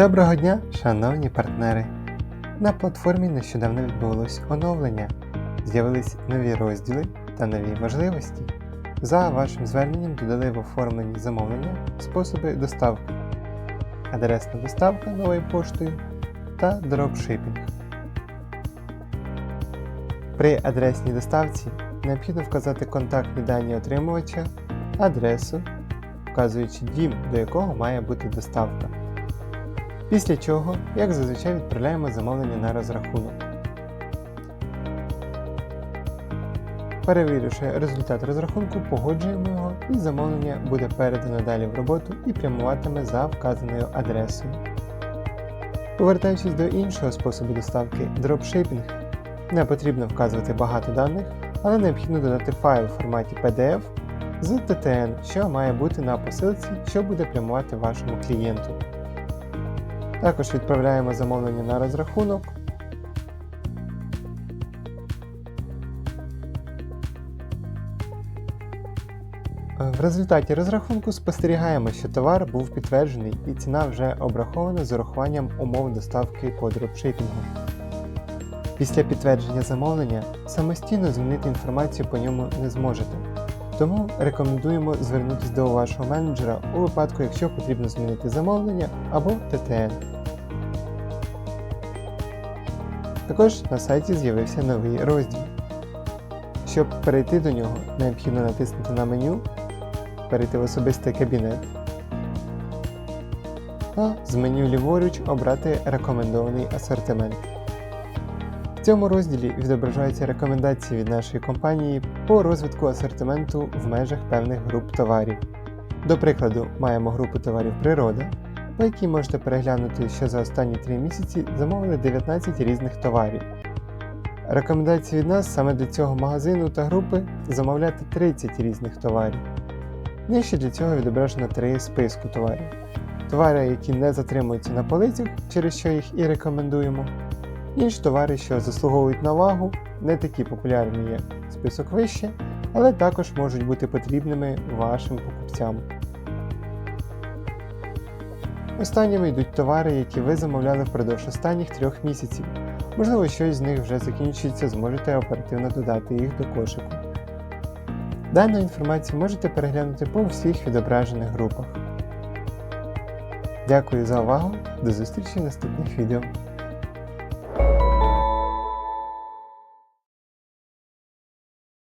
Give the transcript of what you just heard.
Доброго дня, шановні партнери! На платформі нещодавно відбулось оновлення. З'явились нові розділи та нові можливості. За вашим зверненням додали в оформленні замовлення способи доставки, адресна доставка новою поштою та дропшипінг. При адресній доставці необхідно вказати контактні дані отримувача, адресу, вказуючи дім, до якого має бути доставка. Після чого, як зазвичай, відправляємо замовлення на розрахунок. Перевіривши результат розрахунку, погоджуємо його і замовлення буде передано далі в роботу і прямуватиме за вказаною адресою. Повертаючись до іншого способу доставки дропшипінг, не потрібно вказувати багато даних, але необхідно додати файл в форматі PDF з TTN, що має бути на посилці, що буде прямувати вашому клієнту. Також відправляємо замовлення на розрахунок. В результаті розрахунку спостерігаємо, що товар був підтверджений і ціна вже обрахована з урахуванням умов доставки по дропшипінгу. Після підтвердження замовлення самостійно змінити інформацію по ньому не зможете. Тому рекомендуємо звернутися до вашого менеджера у випадку, якщо потрібно змінити замовлення або ТТН. Також на сайті з'явився новий розділ. Щоб перейти до нього, необхідно натиснути на меню, перейти в особистий кабінет та з меню ліворуч обрати рекомендований асортимент. В цьому розділі відображаються рекомендації від нашої компанії по розвитку асортименту в межах певних груп товарів. До прикладу, маємо групу товарів природа, по якій можете переглянути, що за останні 3 місяці замовили 19 різних товарів. Рекомендації від нас саме для цього магазину та групи замовляти 30 різних товарів. Нижче для цього відображено 3 списку товарів. Товари, які не затримуються на полицях, через що їх і рекомендуємо. Інші товари, що заслуговують на увагу, не такі популярні як список вище, але також можуть бути потрібними вашим покупцям. Останніми йдуть товари, які ви замовляли впродовж останніх трьох місяців. Можливо, щось з них вже закінчується, зможете оперативно додати їх до кошику. Дану інформацію можете переглянути по всіх відображених групах. Дякую за увагу, до зустрічі в наступних відео.